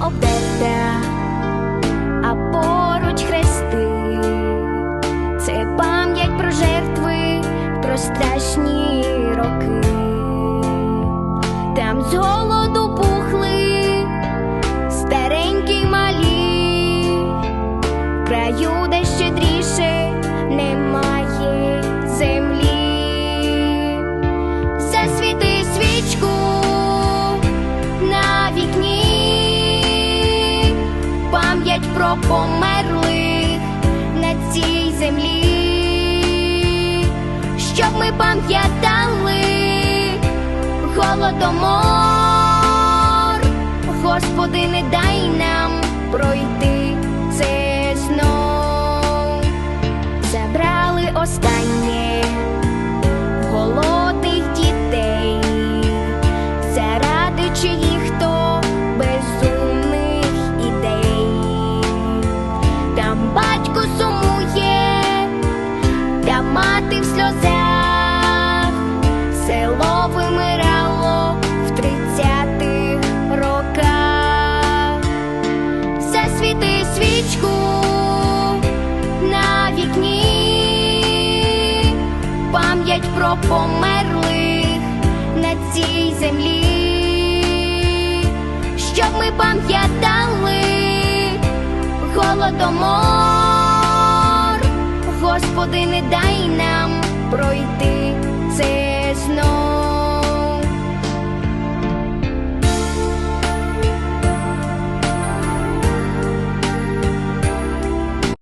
обдерта, а поруч хрести. Це пам'ять про жертви, про страшні роки. Там з голоду пухли старенькі малі, краю, де щедріше немає пам'ять про померлих на цій землі, щоб ми пам'ятали голодомор, Господи, не дай нам пройти це знов. Забрали останнє голодних дітей, заради чиїх Свічку на вікні, пам'ять про померлих на цій землі, щоб ми пам'ятали голодомор, Господи, не дай нам пройти.